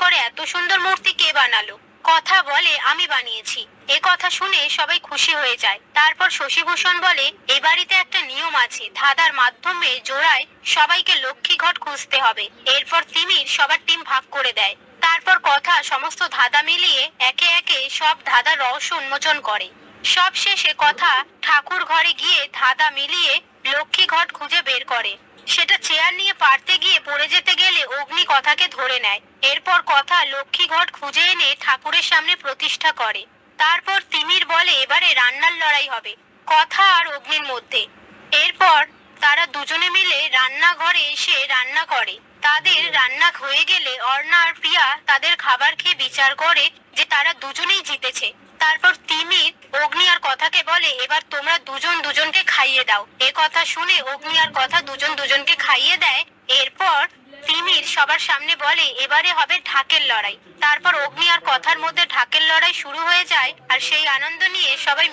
করে এত সুন্দর মূর্তি কে বানালো? কথা বলে, আমি বানিয়েছি। এ কথা শুনে সবাই খুশি হয়ে যায়। তারপর শশীভূষণ বলে, এ বাড়িতে একটা নিয়ম আছে। ধাঁধার মাধ্যমে জোড়ায় সবাইকে লক্ষ্মী ঘট খুঁজতে হবে। এরপর তিমির সবার টিম ভাগ করে দেয়। তারপর কথা সমস্ত ধাঁধা মিলিয়ে একে একে সব ধাঁধার রহস্য উন্মোচন করে। সব শেষে কথা ঠাকুর ঘরে গিয়ে ধাঁধা মিলিয়ে লক্ষ্মী ঘট খুঁজে বের করে। সেটা চেয়ার নিয়ে পারতে পড়ে যেতে গেলে অগ্নি কথাকে ধরে নেয়। এরপর কথা লক্ষ্মী ঘট খুঁজে এনে ঠাকুরের সামনে প্রতিষ্ঠা করে। তারপর তিমির বলে, এবারে রান্নার লড়াই হবে। কথা আর অগ্নির মধ্যে। এরপর তারা দুজনে মিলে রান্নাঘরে এসে রান্না করে। তাদের রান্না হয়ে গেলে অর্ণা আর প্রিয়া তাদের খাবার খেয়ে বিচার করে যে তারা দুজনেই জিতেছে। তারপর তিমির অগ্নি আর কথাকে বলে, এবার তোমরা দুজন দুজনকে খাইয়ে দাও। এ কথা শুনে অগ্নি আর কথা দুজন দুজনকে খাইয়ে দেয়। এরপর তিমির সবার সামনে বলে, এবারে হবে ঢাকের লড়াই। তারপর অগ্নি আর কথার মধ্যে ঢাকের লড়াই শুরু হয়ে যায় আর সেই আনন্দ নিয়ে সবাই